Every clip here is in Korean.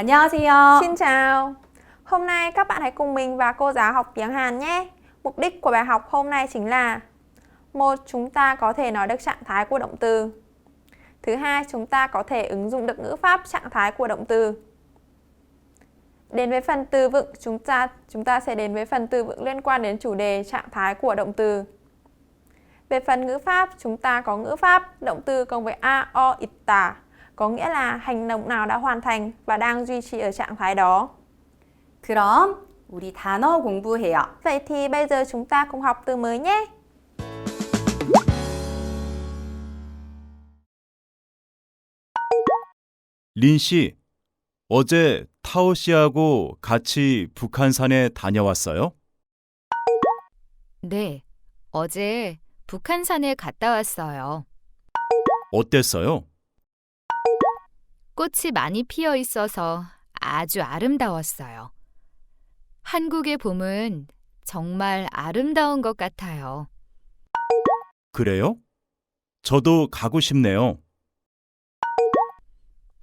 안녕하세요. Xin chào. Hôm nay các bạn hãy cùng mình và cô giáo học tiếng Hàn nhé. Mục đích của bài học hôm nay chính là một chúng ta có thể nói được trạng thái của động từ. Thứ hai, chúng ta có thể ứng dụng được ngữ pháp trạng thái của động từ. Đến với phần từ vựng, chúng ta chúng ta sẽ đến với phần từ vựng liên quan đến chủ đề trạng thái của động từ. Về phần ngữ pháp, chúng ta có ngữ pháp động từ cộng với a, o, itta, có nghĩa là hành động nào đã hoàn thành và đang duy trì ở trạng thái đó. 그럼 우리 단어 공부해요. Vậy thì bây giờ chúng ta cùng học từ mới nhé. 린 씨, 어제 타오 씨하고 같이 북한산에 다녀왔어요? 네, 어제 북한산에 갔다 왔어요. 어땠어요? 꽃이 많이 피어 있어서 아주 아름다웠어요. 한국의 봄은 정말 아름다운 것 같아요. 그래요? 저도 가고 싶네요.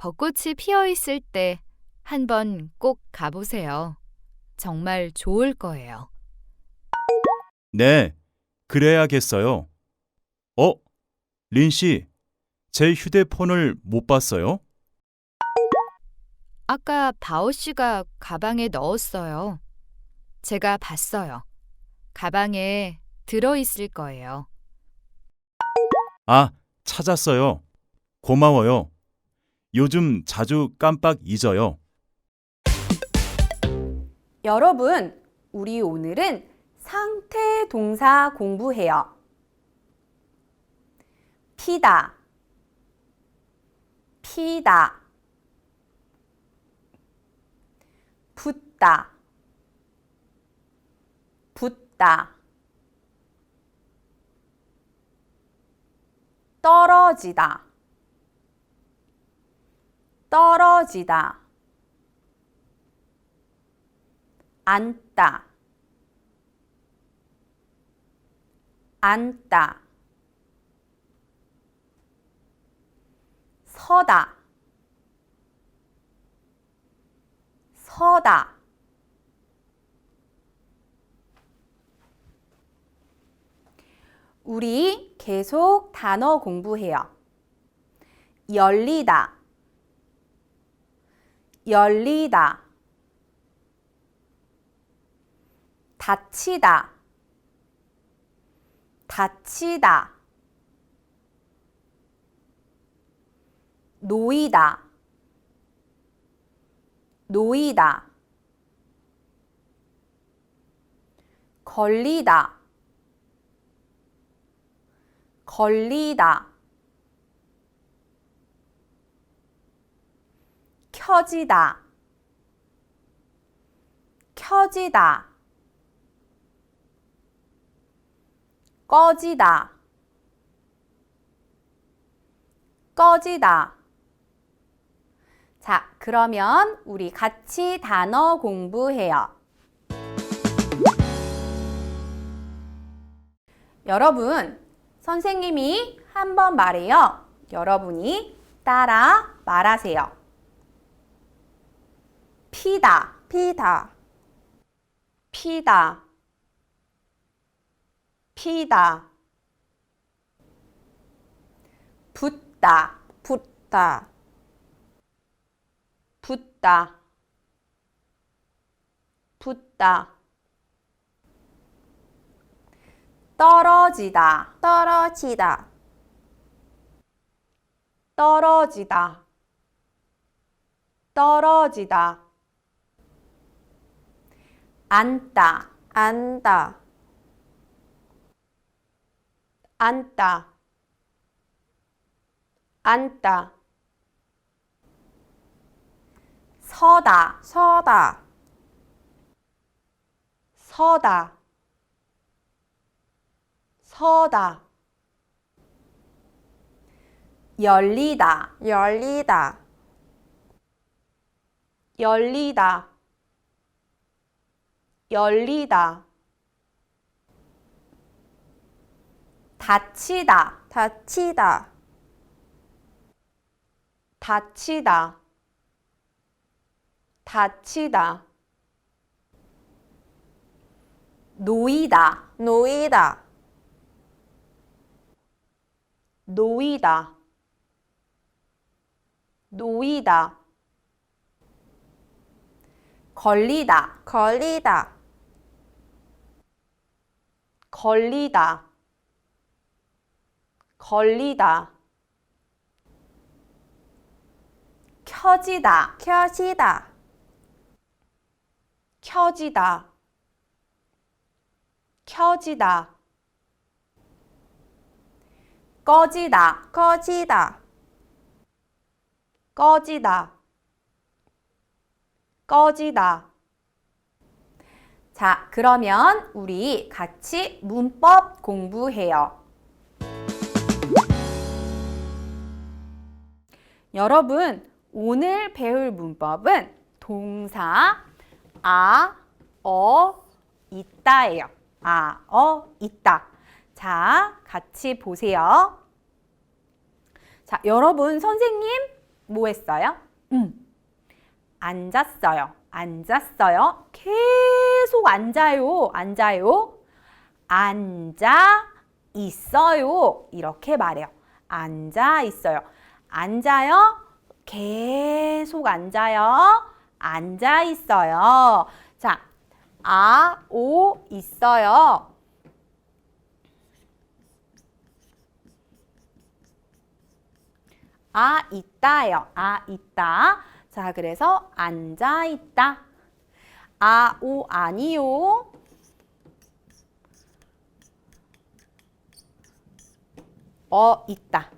벚꽃이 피어 있을 때 한번 꼭 가보세요. 정말 좋을 거예요. 네, 그래야겠어요. 어? 린 씨, 제 휴대폰을 못 봤어요? 아까 바오 씨가 가방에 넣었어요. 제가 봤어요. 가방에 들어 있을 거예요. 아, 찾았어요. 고마워요. 요즘 자주 깜빡 잊어요. 여러분, 우리 오늘은 상태 동사 공부해요. 피다, 피다, 붓다, 붓다, 떨어지다, 떨어지다. 앉다. 앉다. 서다. 서다. 우리 계속 단어 공부해요. 열리다 열리다 다치다 다치다 놓이다 놓이다 걸리다 걸리다 켜지다 켜지다 꺼지다 꺼지다 자, 그러면 우리 같이 단어 공부해요. 여러분, 선생님이 한 번 말해요. 여러분이 따라 말하세요. 피다, 피다, 피다, 피다. 붓다, 붓다, 붓다, 붓다. 떨어지다, 떨어지다, 떨어지다, 떨어지다. 앉다, 앉다, 앉다, 앉다. 서다, 서다, 서다, 서다. 열리다, 열리다, 열리다, 열리다. 다치다, 다치다, 다치다, 다치다. 놓이다, 놓이다, 놓이다, 놓이다. 걸리다, 걸리다, 걸리다, 걸리다. 켜지다, 켜지다, 켜지다, 켜지다. 꺼지다, 꺼지다, 꺼지다, 꺼지다. 자, 그러면 우리 같이 문법 공부해요. 여러분, 오늘 배울 문법은 동사 아, 어, 있다예요. 아, 어, 있다. 자, 같이 보세요. 자, 여러분, 선생님, 뭐 했어요? 음, 앉았어요. 앉았어요. 계속 앉아요. 앉아요. 앉아 있어요. 이렇게 말해요. 앉아 있어요. 앉아요. 계속 앉아요. 앉아 있어요. 자, 아, 오 있어요. 아, 있다요. 아, 있다. 자, 그래서 앉아 있다. 아, 오, 아니요. 어, 있다.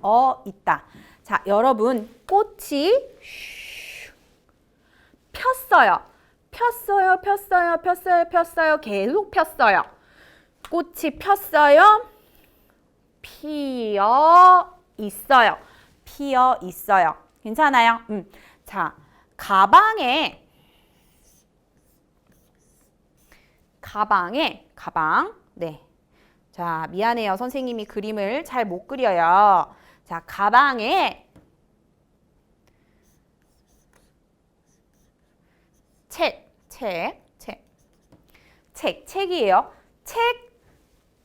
어, 있다. 자, 여러분, 꽃이 슈, 폈어요. 폈어요, 폈어요, 폈어요, 폈어요. 계속 폈어요. 꽃이 폈어요. 피어 있어요. 피어 있어요. 괜찮아요? 음. 자, 가방에 가방에 가방. 네. 자, 미안해요. 선생님이 그림을 잘 못 그려요. 자, 가방에 책, 책, 책. 책, 책이에요. 책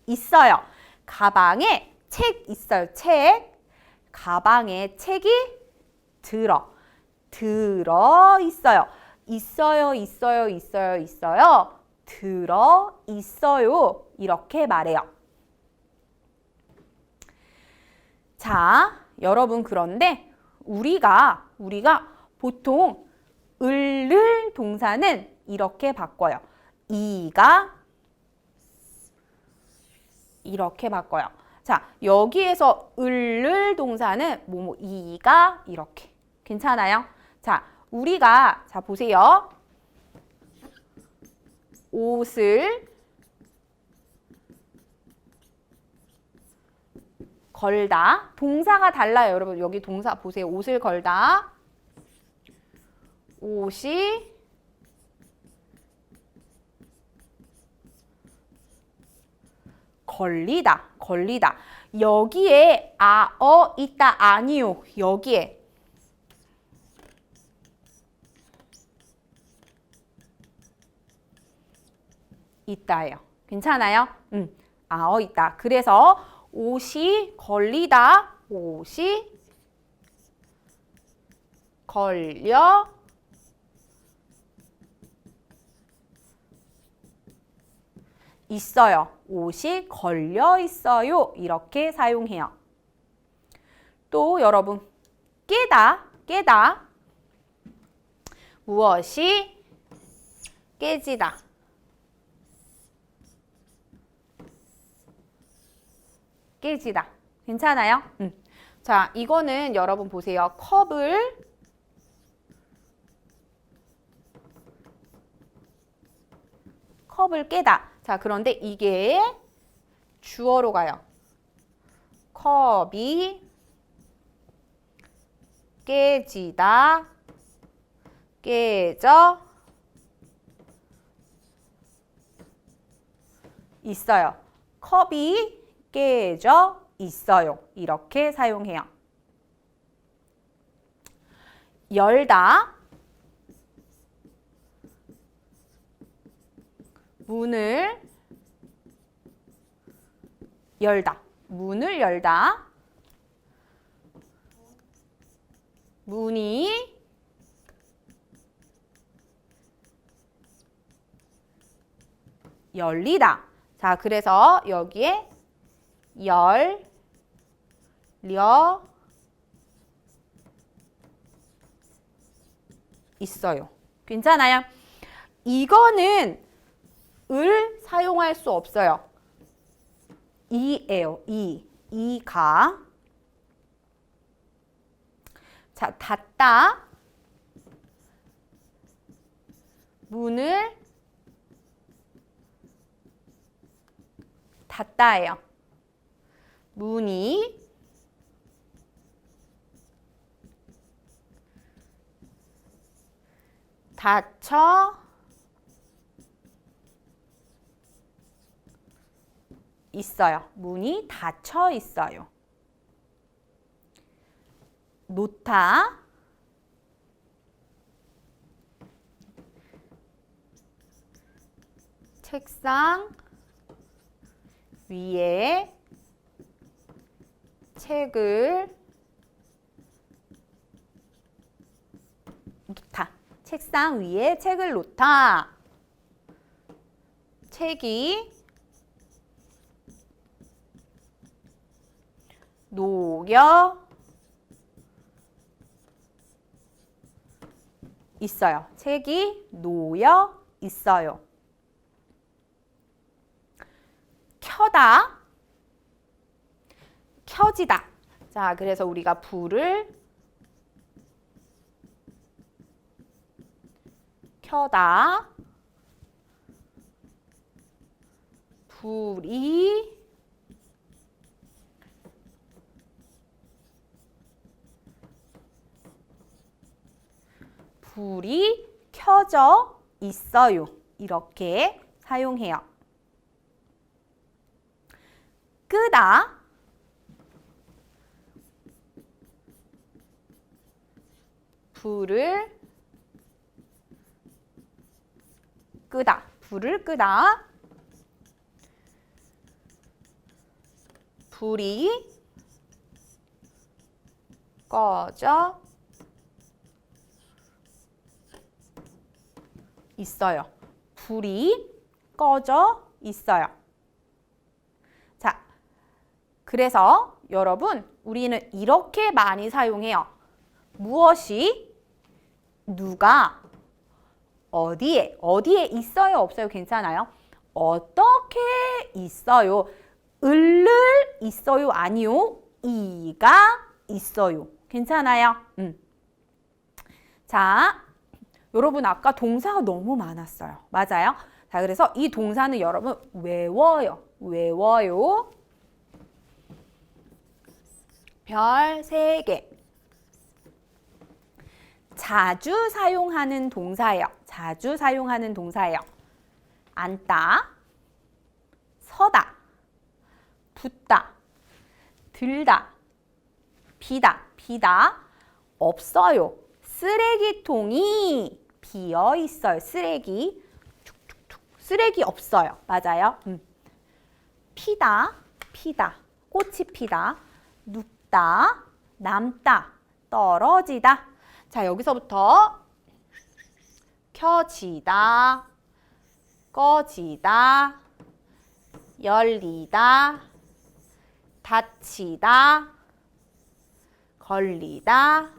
있어요. 가방에 책 있어요. 책. 가방에 책이 들어. 들어 있어요. 있어요, 있어요, 있어요, 있어요. 들어 있어요. 이렇게 말해요. 자, 여러분 그런데 우리가 우리가 보통 을을 동사는 이렇게 바꿔요. 이가 이렇게 바꿔요. 자, 여기에서 을을 동사는 뭐뭐 이가 이렇게. 괜찮아요? 자, 우리가 자 보세요. 옷을 걸다. 동사가 달라요, 여러분. 여기 동사 보세요. 옷을 걸다. 옷이 걸리다. 걸리다. 여기에 아, 어, 있다, 아니요. 여기에 있다예요. 괜찮아요? 음. 아, 어, 있다. 그래서 옷이 걸리다. 옷이 걸려 있어요. 옷이 걸려 있어요. 이렇게 사용해요. 또 여러분 깨다 깨다 무엇이 깨지다 깨지다 괜찮아요? 음. 자 이거는 여러분 보세요 컵을 컵을 깨다 자 그런데 이게 주어로 가요 컵이 깨지다 깨져 있어요. 컵이 깨져 있어요. 이렇게 사용해요. 열다 문을 열다. 문을 열다. 문이 열리다. 자, 그래서 여기에 열, 려 있어요. 괜찮아요? 이거는 을 사용할 수 없어요. 이에요. 이. 이가. 자, 닫다. 문을 닫다예요. 문이 닫혀 있어요. 문이 닫혀 있어요. 놓다 책상 위에 책을 놓다. 책상 위에 책을 놓다. 책이 놓여 있어요. 책이 놓여 있어요. 켜다, 켜지다. 자, 그래서 우리가 불을 켜다, 불이 불이 켜져 있어요. 이렇게 사용해요. 끄다 불을 끄다 불을 끄다 불이 꺼져 있어요. 불이 꺼져 있어요. 자, 그래서 여러분, 우리는 이렇게 많이 사용해요. 무엇이, 누가, 어디에, 어디에 있어요, 없어요, 괜찮아요? 어떻게 있어요? 을을 있어요, 아니요? 이가 있어요. 괜찮아요? 음. 자, 여러분 아까 동사가 너무 많았어요. 맞아요? 자, 그래서 이 동사는 여러분 외워요. 외워요. 별 세 개. 자주 사용하는 동사예요. 자주 사용하는 동사예요. 앉다, 서다, 붙다, 들다, 비다, 비다, 없어요. 쓰레기통이 비어 있어요. 쓰레기. 쓰레기 없어요. 맞아요. 음. 피다, 피다. 꽃이 피다. 눕다, 남다, 떨어지다. 자, 여기서부터 켜지다, 꺼지다, 열리다, 닫히다, 걸리다,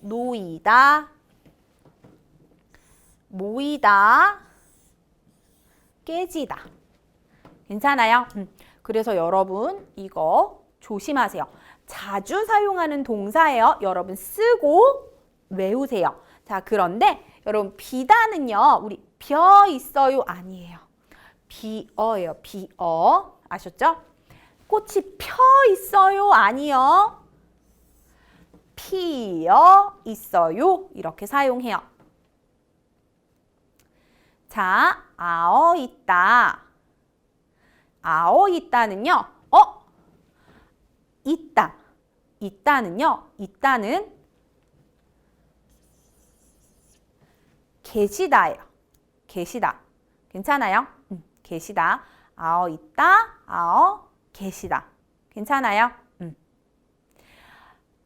놓이다, 모이다, 깨지다. 괜찮아요? 음. 그래서 여러분 이거 조심하세요. 자주 사용하는 동사예요. 여러분 쓰고 외우세요. 자, 그런데 여러분 비다는요. 우리 벼 있어요 아니에요. 비어예요. 비어. 아셨죠? 꽃이 펴 있어요 아니요. 피어 있어요. 이렇게 사용해요. 자, 아어 있다. 아어 있다는요. 어? 있다. 있다는요. 있다는 계시다예요. 계시다. 괜찮아요? 음, 계시다. 아어 있다. 아어 계시다. 괜찮아요? 음.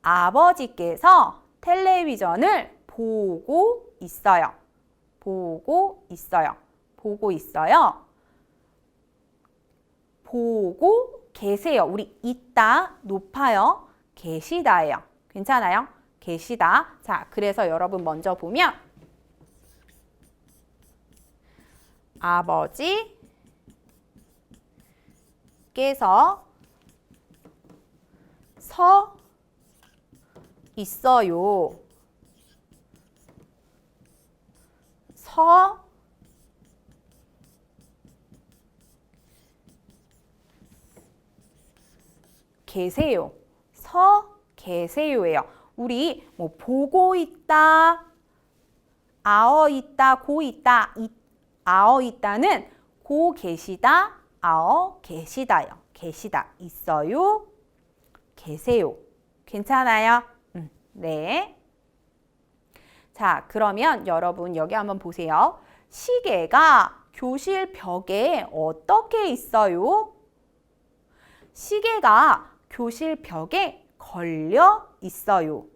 아버지께서 텔레비전을 보고 있어요. 보고 있어요. 보고 있어요. 보고 계세요. 우리 있다, 높아요. 계시다예요. 괜찮아요? 계시다. 자, 그래서 여러분 먼저 보면 아버지께서 서 있어요. 서 계세요. 서 계세요예요. 우리 뭐 보고 있다, 아어 있다, 고 있다, 이, 아어 있다는 고 계시다, 아어 계시다요. 계시다, 있어요, 계세요. 괜찮아요? 음, 네. 자, 그러면 여러분 여기 한번 보세요. 시계가 교실 벽에 어떻게 있어요? 시계가 교실 벽에 걸려 있어요.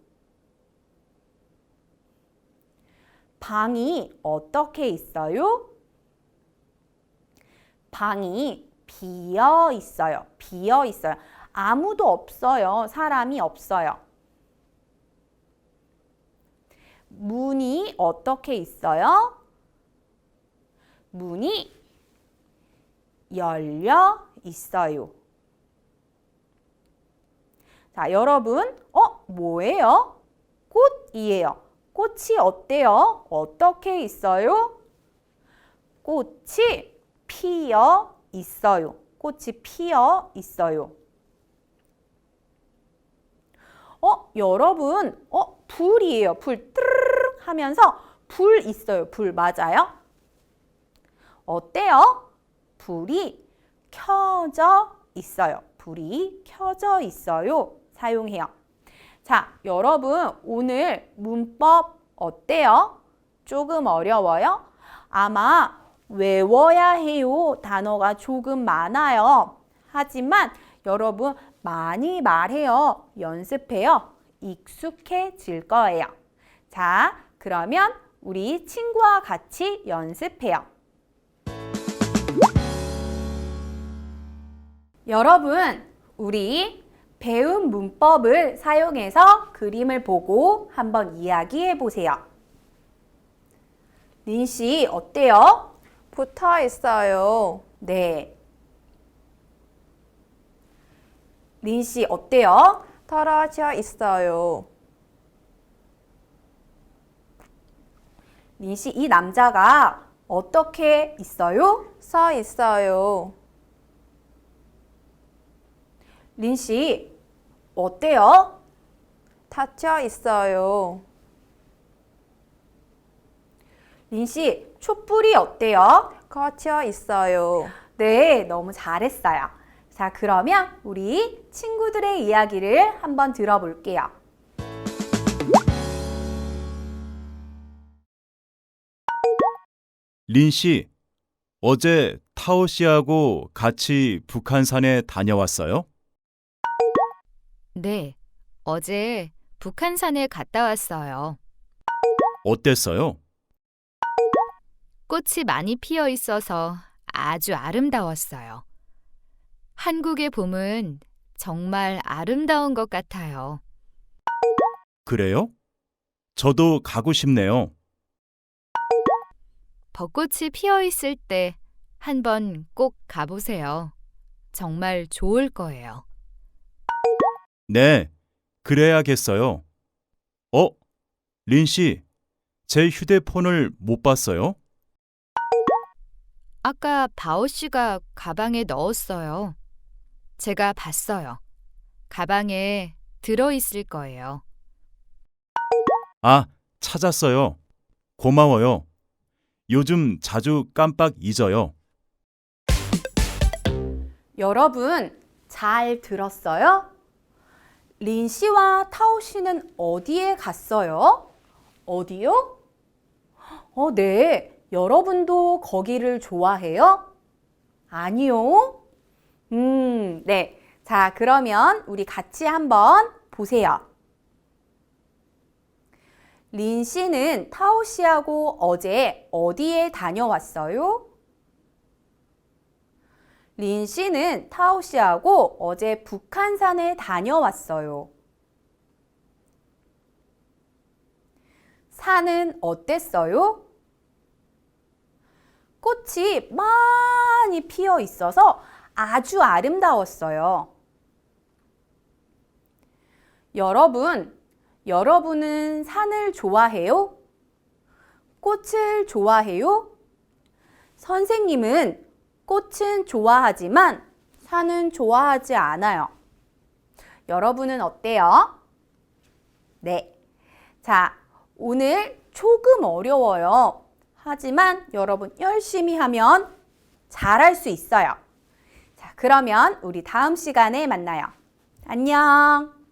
방이 어떻게 있어요? 방이 비어 있어요. 비어 있어요. 아무도 없어요. 사람이 없어요. 문이 어떻게 있어요? 문이 열려 있어요. 자, 여러분, 어, 뭐예요? 꽃이에요. 꽃이 어때요? 어떻게 있어요? 꽃이 피어 있어요. 꽃이 피어 있어요. 어, 여러분, 어, 불이에요. 불, 뜨르르 하면서 불 있어요. 불 맞아요? 어때요? 불이 켜져 있어요. 불이 켜져 있어요. 사용해요. 자, 여러분, 오늘 문법 어때요? 조금 어려워요? 아마 외워야 해요. 단어가 조금 많아요. 하지만 여러분, 많이 말해요. 연습해요. 익숙해질 거예요. 자, 그러면 우리 친구와 같이 연습해요. 여러분, 우리 배운 문법을 사용해서 그림을 보고 한번 이야기해 보세요. 린 씨, 어때요? 붙어 있어요. 네. 린 씨, 어때요? 떨어져 있어요. 린 씨, 이 남자가 어떻게 있어요? 서 있어요. 린 씨, 어때요? 닫혀 있어요. 린 씨, 촛불이 어때요? 거쳐 있어요. 네, 너무 잘했어요. 자, 그러면 우리 친구들의 이야기를 한번 들어볼게요. 린 씨, 어제 타오 씨하고 같이 북한산에 다녀왔어요? 네, 어제 북한산에 갔다 왔어요. 어땠어요? 꽃이 많이 피어 있어서 아주 아름다웠어요. 한국의 봄은 정말 아름다운 것 같아요. 그래요? 저도 가고 싶네요. 벚꽃이 피어 있을 때 한번 꼭 가보세요. 정말 좋을 거예요. 네, 그래야겠어요. 어? 린 씨, 제 휴대폰을 못 봤어요? 아까 바오 씨가 가방에 넣었어요. 제가 봤어요. 가방에 들어 있을 거예요. 아, 찾았어요. 고마워요. 요즘 자주 깜빡 잊어요. 여러분, 잘 들었어요? 린 씨와 타오 씨는 어디에 갔어요? 어디요? 어, 네. 여러분도 거기를 좋아해요? 아니요. 음, 네. 자, 그러면 우리 같이 한번 보세요. 린 씨는 타오 씨하고 어제 어디에 다녀왔어요? 린 씨는 타오 씨하고 어제 북한산에 다녀왔어요. 산은 어땠어요? 꽃이 많이 피어 있어서 아주 아름다웠어요. 여러분, 여러분은 산을 좋아해요? 꽃을 좋아해요? 선생님은 꽃은 좋아하지만 산은 좋아하지 않아요. 여러분은 어때요? 네. 자, 오늘 조금 어려워요. 하지만 여러분 열심히 하면 잘할 수 있어요. 자, 그러면 우리 다음 시간에 만나요. 안녕.